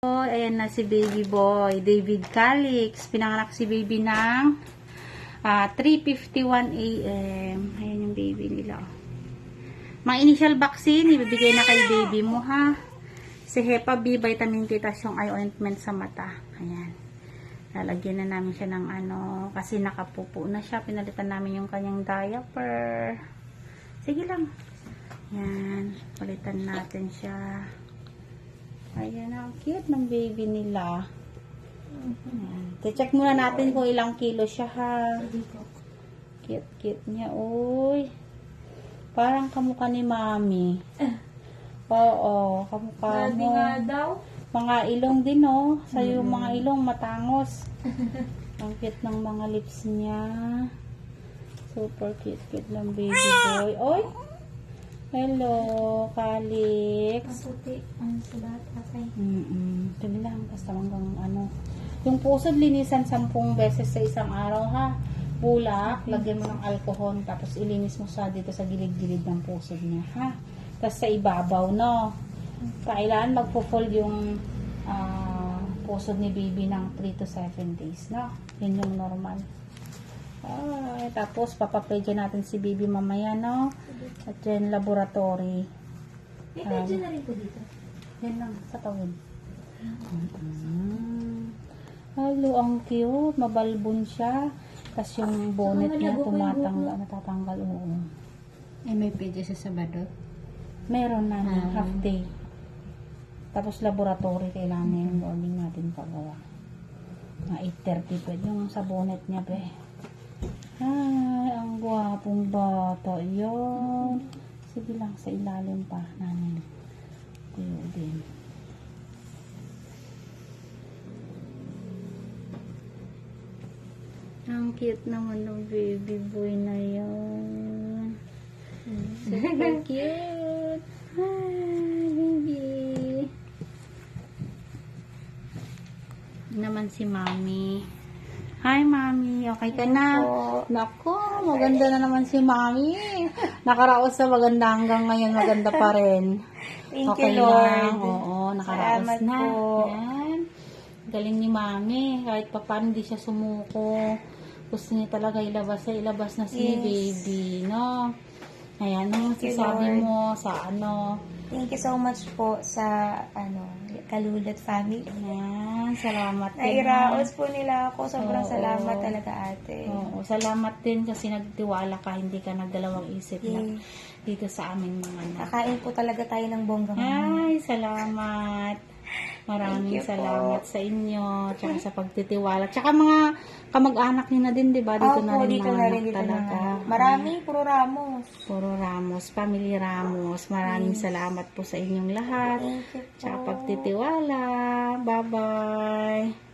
Oh, ayan na si baby boy, David Calix. Pinanganak si baby ng ah, 3.51 a.m. Ayan yung baby nila. Mga initial vaccine, ibibigay na kay baby mo ha. Si Hepa B, vitamin K, tas yung eye ointment sa mata. Ayan. Lalagyan na namin siya ng ano, kasi nakapupo na siya. Pinalitan namin yung kanyang diaper. Sige lang. Yan. Palitan natin siya. Ayan, ang cute ng baby nila. Ayan. check muna natin kung ilang kilo siya ha. Cute, cute niya. Uy. Parang kamukha ni mami. Oo, kamukha Sabi mo. nga daw. Mga ilong din, oh. Sa'yo yung mga ilong, matangos. Ang cute ng mga lips niya. Super cute, cute ng baby boy. Oy! Hello, Calix. Maputi. Ang sulat. Okay. Mm-mm. Sige lang, basta hanggang ano. Yung pusod, linisan sampung beses sa isang araw, ha? Bulak, lagyan mo ng alcohol, tapos ilinis mo sa dito sa gilid-gilid ng pusod niya, ha? Tapos sa ibabaw, no? Kailangan magpo-fold yung ah, pusod ni baby ng 3 to 7 days, no? Yun yung normal. Ay, tapos papapedya natin si baby mamaya, no? At then laboratory. May medyo na rin po dito. Yan lang, sa tawid. Mm. Hello, ang cute. Mabalbon siya. Tapos yung bonnet niya tumatanggal, natatanggal. Oo. Ay, may pwede sa Sabado. Meron na Ah. half day. Tapos laboratory kailangan yung morning natin pagawa. Mga 8.30 pa. Yung sa bonnet niya, be. Ay, ang gwapong bata. Yun. Sige lang, sa ilalim pa namin. Tuyo din. Ang cute naman ng baby boy na yun. Super cute. Hi, baby. Naman si mami. Hi, mami. Okay ka na? Nako, maganda na naman si mami. Nakaraos sa maganda hanggang ngayon. Maganda pa rin. Thank okay you, Lord. lang. Oo, nakaraos Salamat na. po. Yan. Galing ni mami. Kahit pa paano di siya sumuko. Gusto niya talaga ilabas sa ilabas na si Yes. baby, no? Ayan, ano Thank you, sasabi Lord. mo sa ano? Thank you so much po sa ano Kalulat family. Ayan, salamat din. ha. Nairaos po nila ako. Sobrang Oo. salamat talaga ate. Oo, salamat din kasi nagtiwala ka, hindi ka nagdalawang isip na dito sa aming mga anak. Kakain po talaga tayo ng bonggang. Ay, salamat. Maraming you po. salamat sa inyo, tsaka sa pagtitiwala. Tsaka mga kamag-anak niyo na din, di ba? Dito Opo, na rin dito na rin anak dito talaga. na. Marami, puro ramos. Puro Ramos, Family Ramos. Maraming salamat po sa inyong lahat. Tsaka pagtitiwala. Bye-bye.